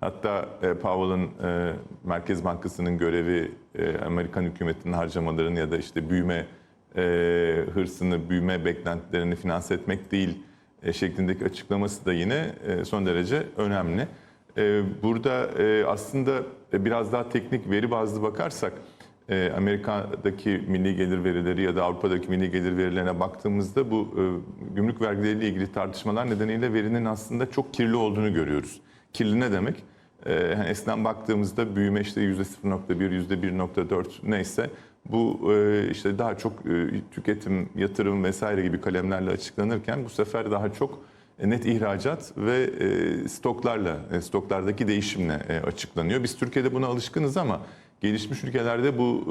Hatta e, Powell'ın e, Merkez Bankası'nın görevi e, Amerikan hükümetinin harcamalarını ya da işte büyüme e, hırsını, büyüme beklentilerini finanse etmek değil e, şeklindeki açıklaması da yine e, son derece önemli. E, burada e, aslında e, biraz daha teknik veri bazlı bakarsak e, Amerika'daki milli gelir verileri ya da Avrupa'daki milli gelir verilerine baktığımızda bu e, gümrük vergileriyle ilgili tartışmalar nedeniyle verinin aslında çok kirli olduğunu görüyoruz. Kirli ne demek? Yani eskiden baktığımızda büyüme işte %0.1, %1.4 neyse bu e, işte daha çok e, tüketim, yatırım vesaire gibi kalemlerle açıklanırken bu sefer daha çok e, net ihracat ve stoklarla, stoklardaki değişimle açıklanıyor. Biz Türkiye'de buna alışkınız ama gelişmiş ülkelerde bu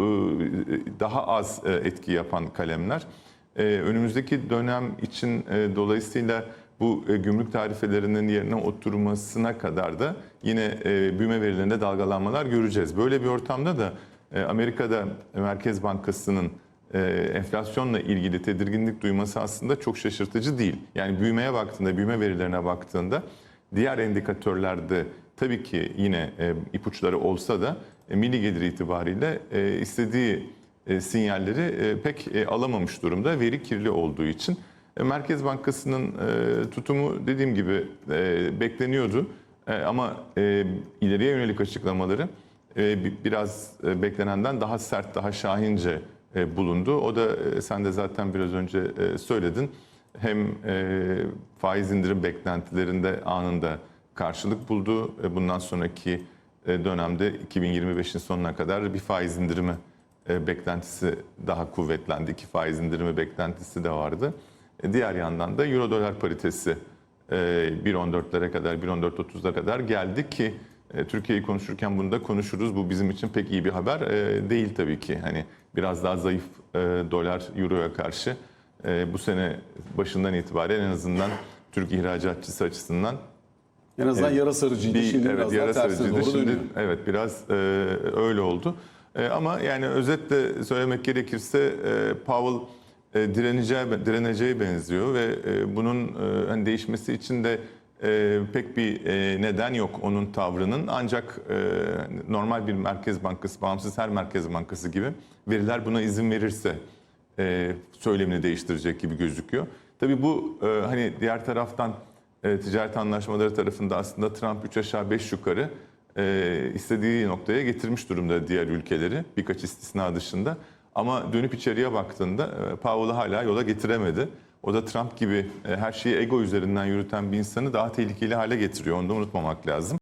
daha az etki yapan kalemler. Önümüzdeki dönem için dolayısıyla bu e, gümrük tarifelerinin yerine oturmasına kadar da yine e, büyüme verilerinde dalgalanmalar göreceğiz. Böyle bir ortamda da e, Amerika'da Merkez Bankası'nın e, enflasyonla ilgili tedirginlik duyması aslında çok şaşırtıcı değil. Yani büyümeye baktığında, büyüme verilerine baktığında diğer indikatörlerde tabii ki yine ipuçları olsa da milli gelir itibariyle istediği sinyalleri pek alamamış durumda veri kirli olduğu için. E, Merkez Bankası'nın e, tutumu dediğim gibi e, bekleniyordu ama ileriye yönelik açıklamaları bi- biraz beklenenden daha sert, daha şahince bulundu. O da sen de zaten biraz önce söyledin. Hem faiz indirim beklentilerinde anında karşılık buldu. Bundan sonraki dönemde 2025'in sonuna kadar bir faiz indirimi beklentisi daha kuvvetlendi. İki faiz indirimi beklentisi de vardı. E, Diğer yandan da Euro dolar paritesi e, 1.14'lere kadar, 1.14.30'a kadar geldi ki e, Türkiye'yi konuşurken bunu da konuşuruz. Bu bizim için pek iyi bir haber e, değil tabii ki. Hani biraz daha zayıf e, dolar Euro'ya karşı e, bu sene başından itibaren en azından Türk ihracatçısı açısından En azından yara sarıcıydı. bir Şimdi evet biraz yara daha sarıcıydı. doğru Şimdi dönüyor. evet biraz e, öyle oldu. E, ama yani özetle söylemek gerekirse e, Powell e, direneceği direneceği benziyor ve e, bunun e, hani değişmesi için de pek bir neden yok onun tavrının. Ancak normal bir merkez bankası, bağımsız her merkez bankası gibi veriler buna izin verirse söylemini değiştirecek gibi gözüküyor. Tabii bu hani diğer taraftan ticaret anlaşmaları tarafında aslında Trump 3 aşağı 5 yukarı istediği noktaya getirmiş durumda diğer ülkeleri birkaç istisna dışında. Ama dönüp içeriye baktığında e, Powell'ı hala yola getiremedi. O da Trump gibi e, her şeyi ego üzerinden yürüten bir insanı daha tehlikeli hale getiriyor. Onu da unutmamak lazım.